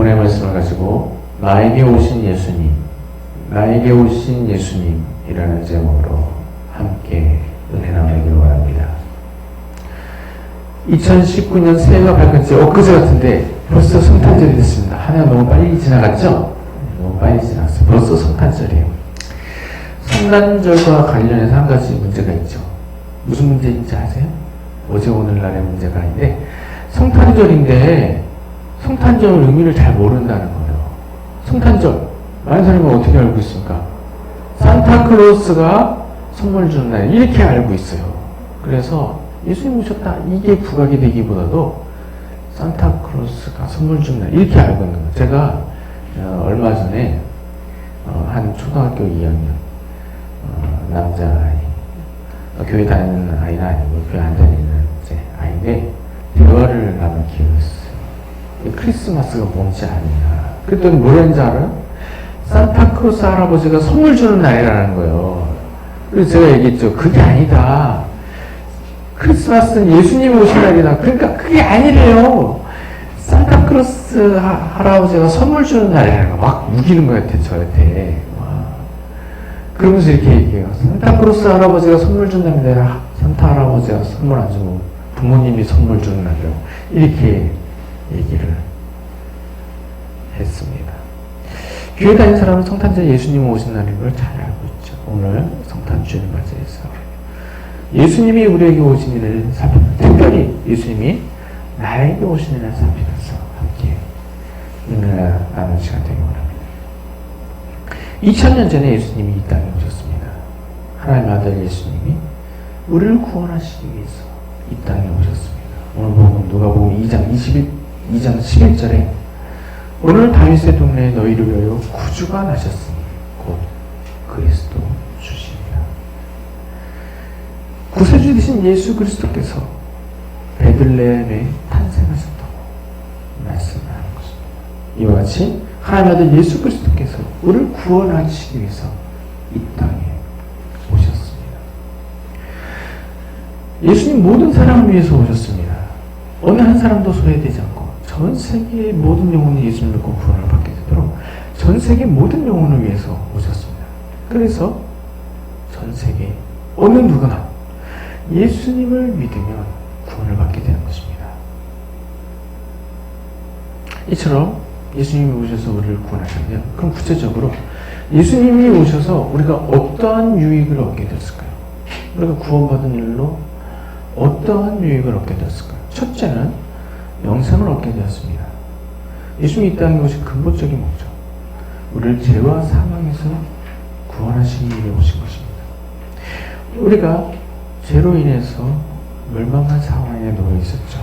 본문의 말씀을 가지고 나에게 오신 예수님, 나에게 오신 예수님이라는 제목으로 함께 은혜 나누기를 원합니다. 2019년 새해가 밝은 지 엊그제 같은데 벌써 성탄절이 됐습니다. 한 해가 너무 빨리 지나갔죠? 너무 빨리 지나갔어요. 벌써 성탄절이에요. 성탄절과 관련해서 한 가지 문제가 있죠. 무슨 문제인지 아세요? 어제 오늘날의 문제가 아닌데 성탄절인데 성탄절 의미를 잘 모른다는 거예요. 성탄절 많은 사람이 어떻게 알고 있습니까? 산타클로스가 선물 주는 날 이렇게 알고 있어요. 그래서 예수님 오셨다 이게 부각이 되기보다도 산타클로스가 선물 주는 날 이렇게 알고 있는 거예요. 제가 어, 얼마 전에 어, 한 초등학교 2학년 어, 남자아이 어, 교회 다니는 아이는 아니고 교회 안 다니는 아이인데 대화를 나눌 기회가 있었어요. 이 크리스마스가 뭔지 아느냐. 그랬더니 뭐라는지 알아요? 산타크로스 할아버지가 선물 주는 날이라는 거예요. 그래서 제가 얘기했죠. 그게 아니다. 크리스마스는 예수님이 오신 날이다. 그러니까 그게 아니래요. 산타크로스 하- 할아버지가 선물 주는 날이라는 거. 막 우기는 거예요, 저한테. 와. 그러면서 이렇게 얘기해요. 산타크로스 할아버지가 선물 내가 산타 할아버지가 선물 안 주고 부모님이 선물 주는 날이라고. 이렇게 얘기를 했습니다. 교회 다니는 사람은 성탄절 예수님 오신 날인 걸 잘 알고 있죠. 오늘 성탄주를 맞이해서 예수님이 우리에게 오신 일을 살펴보면 특별히 예수님이 나에게 오신 일을 살피면서 함께 은혜를 나누는 시간 되기 원합니다. 2000년 전에 예수님이 이 땅에 오셨습니다. 하나님의 아들 예수님이 우리를 구원하시기 위해서 이 땅에 오셨습니다. 오늘 보면 누가복음 2장 21, 2장 11절에 오늘 다윗의 동네에 너희를 위하여 구주가 나셨으니 곧 그리스도 주십니다. 구세주 되신 예수 그리스도께서 베들레헴에 탄생하셨다고 말씀하는 것입니다. 이와 같이 하나님 아들 예수 그리스도께서 우리를 구원하시기 위해서 이 땅에 오셨습니다. 예수님 모든 사람을 위해서 오셨습니다. 어느 한 사람도 소외되지 않고 전 세계의 모든 영혼이 예수님을 믿고 구원을 받게 되도록 전 세계 모든 영혼을 위해서 오셨습니다. 그래서 전 세계 어느 누구나 예수님을 믿으면 구원을 받게 되는 것입니다. 이처럼 예수님이 오셔서 우리를 구원하셨네요. 그럼 구체적으로 예수님이 오셔서 우리가 어떠한 유익을 얻게 됐을까요? 우리가 구원받은 일로 어떠한 유익을 얻게 되었을까요? 첫째는 영생을 얻게 되었습니다. 예수님이 이 땅에 오신 근본적인 목적, 우리를 죄와 사망에서 구원하시기 위해 오신 것입니다. 우리가 죄로 인해서 멸망한 상황에 놓여 있었죠.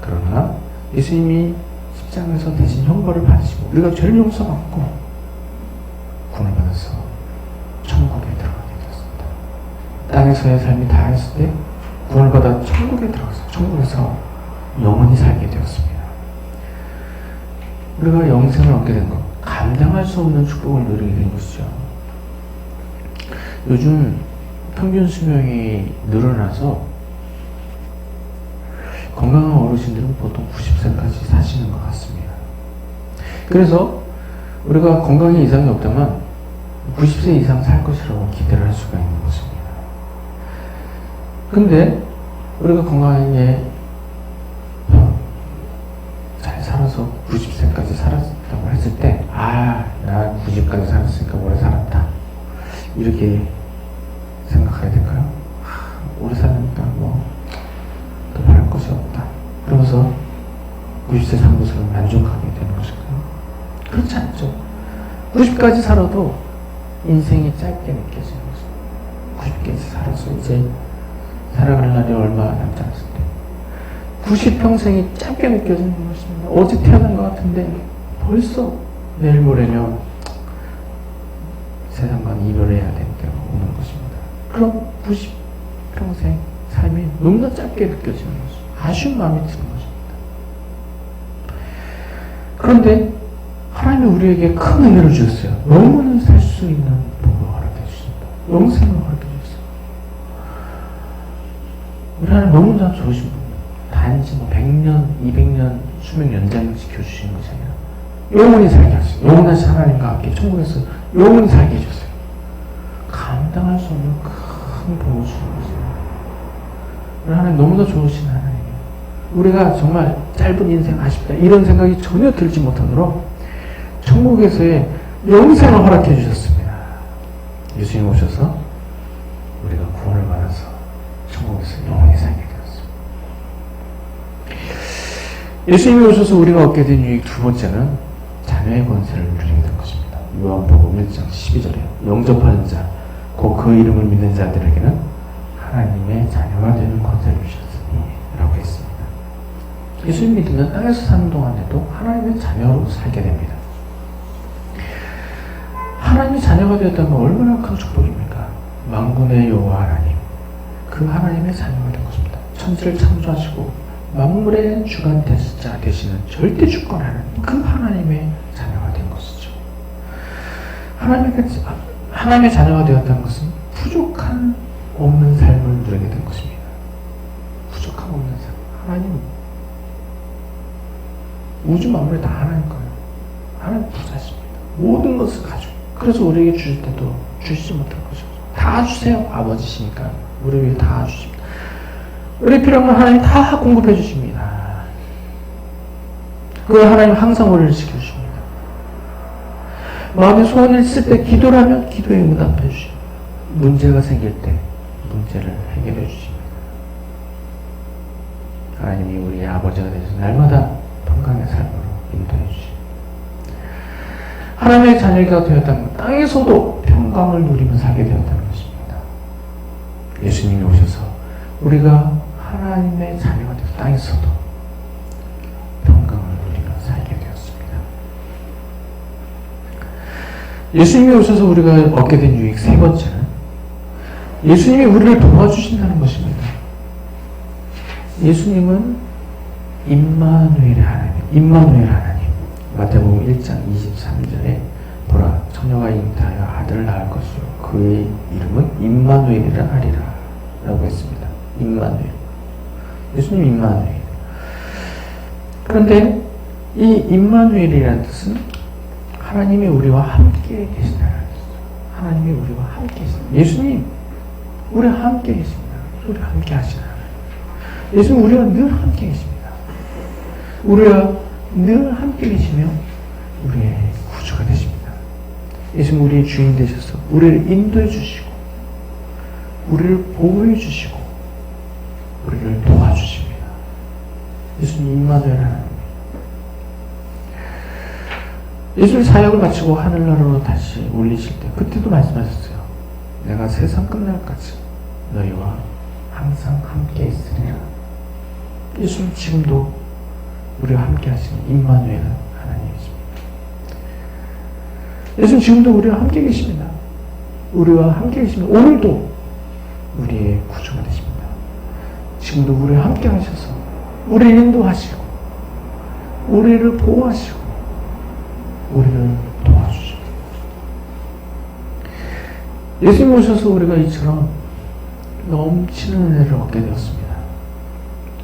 그러나 예수님이 십장에서 대신 형벌을 받으시고 우리가 죄를 용서받고 구원을 받아서 천국에 들어가게 되었습니다. 땅에서의 삶이 다했을 때 구원을 받아 천국에 들어가서 천국에서 영원히 살게 되었습니다. 우리가 영생을 얻게 된 것, 감당할 수 없는 축복을 누리게 된 것이죠. 요즘 평균 수명이 늘어나서 건강한 어르신들은 보통 90세까지 사시는 것 같습니다. 그래서 우리가 건강에 이상이 없다면 90세 이상 살 것이라고 기대를 할 수가 있는 것입니다. 근데 우리가 건강하게 잘 살아서 90세까지 살았다고 했을 때, 아, 나 90까지 살았으니까 오래 살았다. 이렇게 생각해야 될까요? 아, 오래 살았니까 뭐, 더 바랄 것이 없다. 그러면서 90세 산 것으로 만족하게 되는 것일까요? 그렇지 않죠. 90까지 살아도 인생이 짧게 느껴지는 것입니다. 90까지 살아서 이제 살아갈 날이 얼마 남지 않았을 때 90평생이 짧게 느껴지는 것입니다. 어제 태어난 것 같은데 벌써 내일 모레면 세상과는 이별해야 될 때가 오는 것입니다. 그럼 90 평생 삶이 너무나 짧게 느껴지는 것입니다. 아쉬운 마음이 드는 것입니다. 그런데 하나님이 우리에게 큰 은혜를 주셨어요. 영원히 살수 있는 복을 허락해 주십니다. 영생을 허락해 주셨어요. 우리 하나님 너무나 좋으신 분이에요. 단지 뭐 100년, 200년, 수명 연장시켜 주신 것이 아니라 영원히 살게 하셨어요. 영원하신 하나님과 함께 천국에서 영원히 살게 해줬어요. 감당할 수 없는 큰 복을 거죠. 우리 하나님 너무나 좋으신 하나님이에요. 우리가 정말 짧은 인생 아쉽다 이런 생각이 전혀 들지 못하도록 천국에서의 영생을 허락해 주셨습니다. 예수님 오셔서 우리가 구원을 받아서 천국에서 영원히 살게 되었습니다. 예수님이 오셔서 우리가 얻게 된 유익 두 번째는 자녀의 권세를 누리게 된 것입니다. 요한복음 1장 12절에 영접하는 자, 곧 그 이름을 믿는 자들에게는 하나님의 자녀가 되는 권세를 주셨으니 라고 했습니다. 예수님 믿으면 땅에서 사는 동안에도 하나님의 자녀로 살게 됩니다. 하나님의 자녀가 되었다는 건 얼마나 큰 축복입니까? 만군의 여호와 하나님, 그 하나님의 자녀가 된 것입니다. 천지를 창조하시고 만물의 주관 대자 되시는 절대 주권 하나님, 그 하나님의 자녀가 된 것이죠. 하나님의, 하나님의 자녀가 되었다는 것은 부족한 없는 삶을 누리게 된 것입니다. 부족함 없는 삶. 하나님, 우주 만물이 다 하나님 거예요. 하나님 부자십니다. 모든 것을 가지고. 그래서 우리에게 주실 때도 주시지 못할 것이 없어요. 다 주세요. 아버지시니까. 우리 위해 다 주십니다. 우리 필요한 건 하나님 다 공급해 주십니다. 그 하나님 항상 우리를 지켜주십니다. 마음에 소원을 있을 때 기도를 하면 기도에 응답해 주십니다. 문제가 생길 때 문제를 해결해 주십니다. 하나님이 우리의 아버지가 되셔서 날마다 평강의 삶으로 인도해 주십니다. 하나님의 자녀가 되었다는 것, 땅에서도 평강을 누리며 살게 되었다는 것입니다. 예수님이 오셔서 우리가 하나님의 자녀가 되어 땅에서도 평강을 누리며 살게 되었습니다. 예수님이 오셔서 우리가 얻게 된 유익 세 번째는 예수님이 우리를 도와주신다는 것입니다. 예수님은 임마누엘의 하나님, 임마누엘 하나님. 마태복음 1장 23절에 보라 처녀가 잉태하여 아들을 낳을 것이요 그의 이름은 임마누엘이라 하리라 라고 했습니다. 임마누엘. 예수님 임마누엘. 그런데 이 임마누엘이라는 뜻은 하나님이 우리와 함께 계신다는 뜻이죠. 하나님이 우리와 함께 계신다. 예수님 우리와 함께 계십니다. 우리와 함께 하나님. 예수님 우리와 늘 함께 계십니다. 우리와 늘 함께 계시며 우리의 구주가 되십니다. 예수님 우리의 주인 되셔서 우리를 인도해 주시고 우리를 보호해 주시고 우리를 도와주십니다. 예수님 임마누엘. 예수님 사역을 마치고 하늘나라로 다시 올리실 때 그때도 말씀하셨어요. 내가 세상 끝날까지 너희와 항상 함께 있으리라. 예수님 지금도 우리와 함께 하시는 임마누엘 하나님이십니다. 예수님 지금도 우리와 함께 계십니다. 우리와 함께 계십니다. 오늘도 우리의 구주가 되십니다. 지금도 우리와 함께 하셔서 우리를 인도하시고 우리를 보호하시고 우리를 도와주시고 예수님 오셔서 우리가 이처럼 넘치는 은혜를 얻게 되었습니다.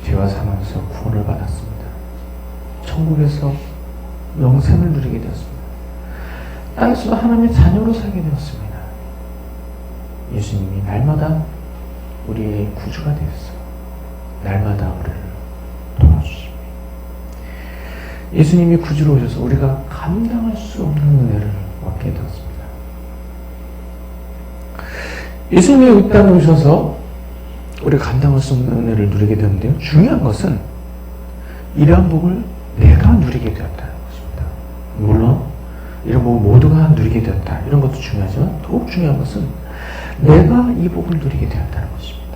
죄와 사망에서 구원을 받았습니다. 천국에서 영생을 누리게 되었습니다. 땅에서도 하나님의 자녀로 살게 되었습니다. 예수님이 날마다 우리의 구주가 되었어. 날마다 우리를 도와주십니다. 예수님이 구주로 오셔서 우리가 감당할 수 없는 은혜를 얻게 되었습니다. 예수님이 이 땅에 오셔서 우리가 감당할 수 없는 은혜를 누리게 되었는데요. 중요한 것은 이러한 복을 내가 누리게 되었다는 것입니다. 물론 이런 복 모두가 누리게 되었다 이런 것도 중요하지만 더욱 중요한 것은 내가 이 복을 누리게 되었다는 것입니다.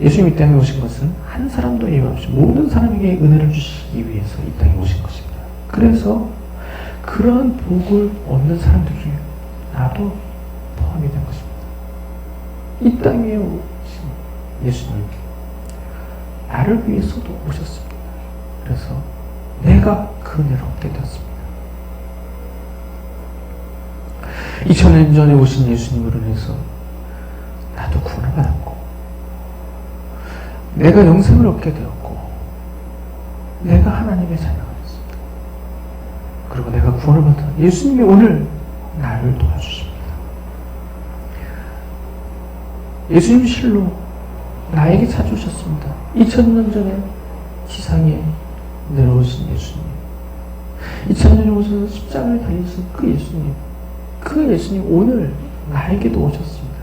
예수님이 이 땅에 오신 것은 한 사람도 예외 없이 모든 사람에게 은혜를 주시기 위해서 이 땅에 오신 것입니다. 그래서 그러한 복을 얻는 사람들 중에 나도 포함이 된 것입니다. 이 땅에 오신 예수님 나를 위해서도 오셨습니다. 그래서 내가 그 은혜를 얻게 되었습니다. 2000년 전에 오신 예수님으로 인해서 나도 구원을 받았고 내가 영생을 얻게 되었고 내가 하나님의 자녀가 됐습니다. 그리고 내가 구원을 받아 예수님이 오늘 나를 도와주십니다. 예수님 실로 나에게 찾아오셨습니다. 2000년 전에 지상에 내려오신 예수님. 2000년에 오셔서 십자가에 달리신 그 예수님. 그 예수님 오늘 나에게도 오셨습니다.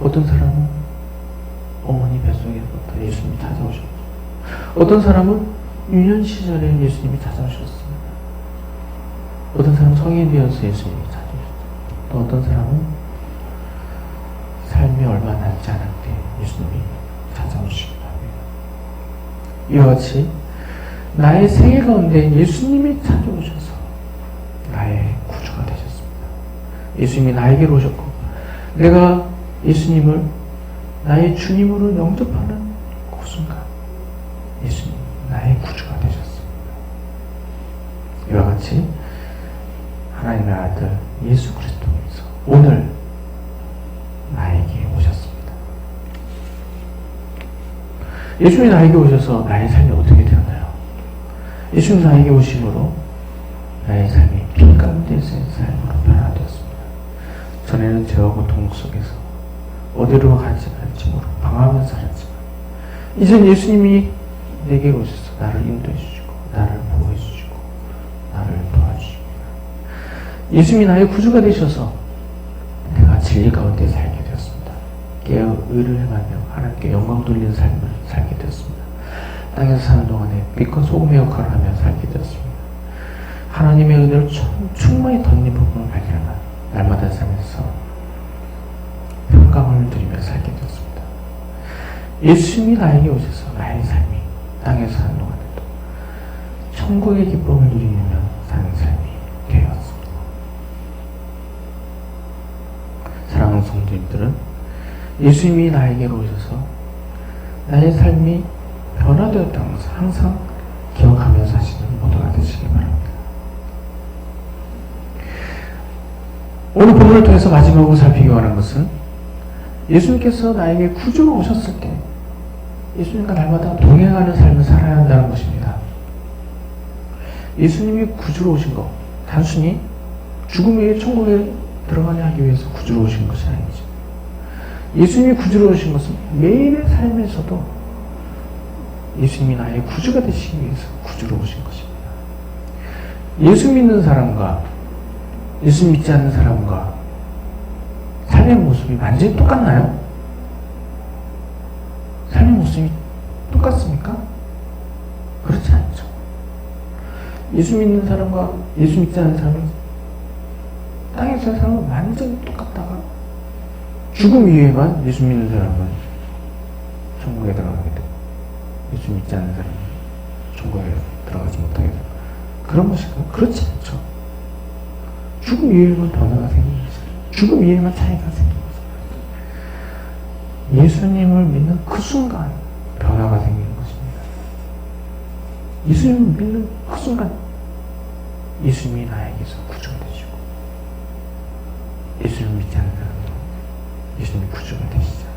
어떤 사람은 어머니 뱃속에부터 예수님이 찾아오셨고 어떤 사람은 유년 시절에 예수님이 찾아오셨습니다. 어떤 사람은 성인이 되어서 예수님이 찾아오셨습니다. 또 어떤 사람은 삶이 얼마 남지 않을 때 예수님이 합니다. 이와 같이 나의 생애 가운데 예수님이 찾아오셔서 나의 구주가 되셨습니다. 예수님이 나에게로 오셨고 내가 예수님을 나의 주님으로 영접하는 그 순간 예수님 나의 구주가 되셨습니다. 이와 같이 하나님의 아들 예수 그리스도께서 오늘 나에게 오셨습니다. 예수님이 나에게 오셔서 나의 삶이 어떻게 되었나요? 예수님 나에게 오심으로 나의 삶이 빛 가운데서의 삶으로 변화되었습니다. 전에는 죄와 고통 속에서 어디로 가지 모르고 방황하며 살았지만 이젠 예수님이 내게 오셔서 나를 인도해 주시고 나를 보호해 주시고 나를 도와주십니다. 예수님이 나의 구주가 되셔서 내가 진리 가운데 살게 되었습니다. 깨어 의를 행하며 하나님께 영광 돌리는 삶을 살게 되었습니다. 땅에서 사는 동안에 빛과 소금의 역할을 하며 살게 되었습니다. 하나님의 은혜를 충- 충만히 덧입 부분을 발견한 날마다 삶에서 평강을 누리며 살게 되었습니다. 예수님이 나에게 오셔서 나의 삶이 땅에서 사는 동안에도 천국의 기쁨을 누리며 사는 삶이 되었습니다. 사랑하는 성도님들은 예수님이 나에게로 오셔서 나의 삶이 변화되었다는 것을 항상 기억하며 사시는 모두가 되시기 바랍니다. 오늘 본문을 통해서 마지막으로 살피기 원하는 것은 예수님께서 나에게 구주로 오셨을 때 예수님과 날마다 동행하는 삶을 살아야 한다는 것입니다. 예수님이 구주로 오신 것, 단순히 죽음 후에 천국에 들어가냐 하기 위해서 구주로 오신 것이 아니죠. 예수님이 구주로 오신 것은 매일의 삶에서도 예수님이 나의 구주가 되시기 위해서 구주로 오신 것입니다. 예수 믿는 사람과 예수 믿지 않는 사람과 삶의 모습이 완전히 똑같나요? 삶의 모습이 똑같습니까? 그렇지 않죠. 예수 믿는 사람과 예수 믿지 않는 사람은 땅에서의 삶은 완전히 똑같다가 죽음 이후에만 예수 믿는 사람은 천국에 들어가게 되고 예수 믿지 않는 사람은 천국에 들어가지 못하게 되고 그런 것일까요? 그렇지 않죠. 죽음 이후에만 변화가 거죠. 죽음 이후에만 차이가 생기는 거죠. 예수님을 믿는 그 순간 변화가 생기는 것입니다. 예수님을 믿는 그 순간 예수님이 나에게서 구주가 되시고 예수님을 믿지 않는 사람은 예수님이 구주가 되시잖아요.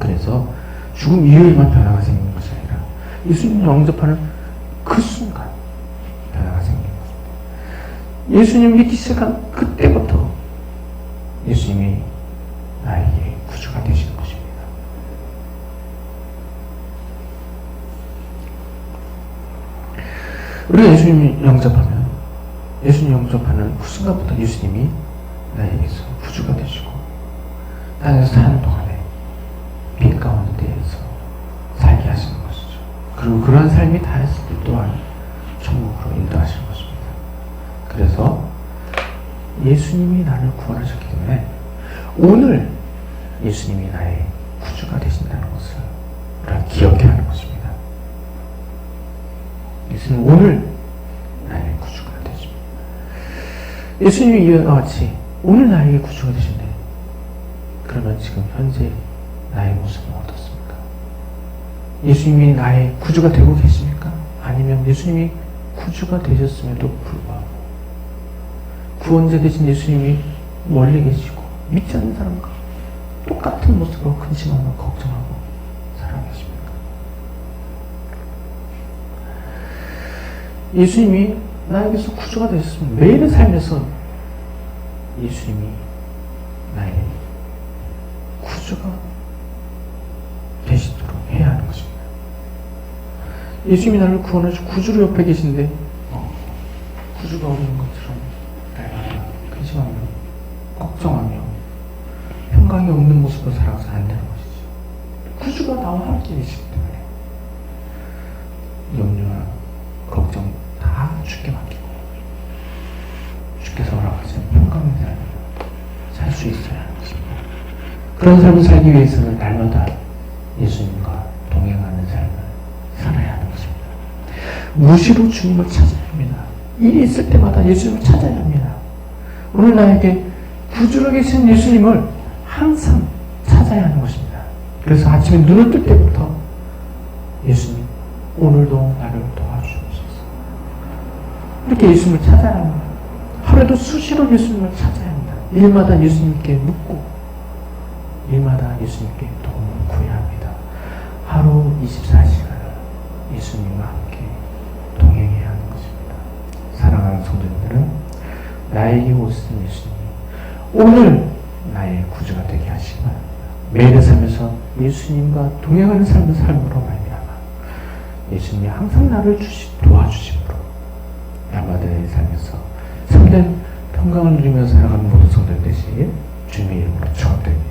그래서 죽음 이후에만 변화가 생기는 것이 아니라 예수님을 영접하는 그 순간 예수님을 믿기 시작한 그때부터 예수님이 나에게 구주가 되시는 것입니다. 우리가 예수님을 영접하면 예수님 영접하는 그 순간부터 예수님이 나에게서 구주가 되시고 땅에서 사는 동안에 빛 가운데에서 살게 하시는 것이죠. 그리고 그러한 삶이 다 했을 때 또한 천국으로 인도하시는 것입니다. 그래서 예수님이 나를 구원하셨기 때문에 오늘 예수님이 나의 구주가 되신다는 것을 우리가 기억해야 하는 것입니다. 예수님 오늘 나의 구주가 되십니다. 예수님이 이와 같이 오늘 나에게 구주가 되신대. 그러면 지금 현재 나의 모습은 어떻습니까? 예수님이 나의 구주가 되고 계십니까? 아니면 예수님이 구주가 되셨음에도 불구하고 구원자 되신 예수님이 멀리 계시고 믿지 않는 사람과 똑같은 모습으로 근심하고 걱정하고 사랑하십니다. 예수님이 나에게서 구조가 되셨습니다. 매일의 삶에서 예수님이 나의 구조가 되시도록 해야 하는 것입니다. 예수님이 나를 구원하시고 구주로 옆에 계신데 어, 구주가 없는 것 평강이 없는 모습으로 살아가서 안 되는 것이지. 구주가 나와 함께 계시기 때문에 염려나 걱정 다 주께 맡기고 주께서 허락하시는 평강의 삶을 살 수 있어야 하는 것입니다. 그런 삶을 살기 위해서는 날마다 예수님과 동행하는 삶을 살아야 하는 것입니다. 무시로 주님을 찾아야 합니다. 일이 있을 때마다 예수님을 찾아야 합니다. 오늘 나에게 구주로 계신 예수님을 항상 찾아야 하는 것입니다. 그래서 아침에 눈을 뜰 때부터 예수님, 오늘도 나를 도와주옵소서. 이렇게 예수님을 찾아야 합니다. 하루에도 수시로 예수님을 찾아야 합니다. 일마다 예수님께 묻고, 일마다 예수님께 도움을 구해야 합니다. 하루 24시간을 예수님과 함께 동행해야 하는 것입니다. 사랑하는 성도님들은 나에게 오신 예수님이 오늘 나의 구주가 되게 하시기. 매일의 삶에서 예수님과 동행하는 삶을 삶으로 말미암아 예수님이 항상 나를 주시, 도와주심으로 날마다의 삶에서 참된 평강을 누리며 살아가는 모든 성도들 되시 주님의 이름으로 축원드립니다.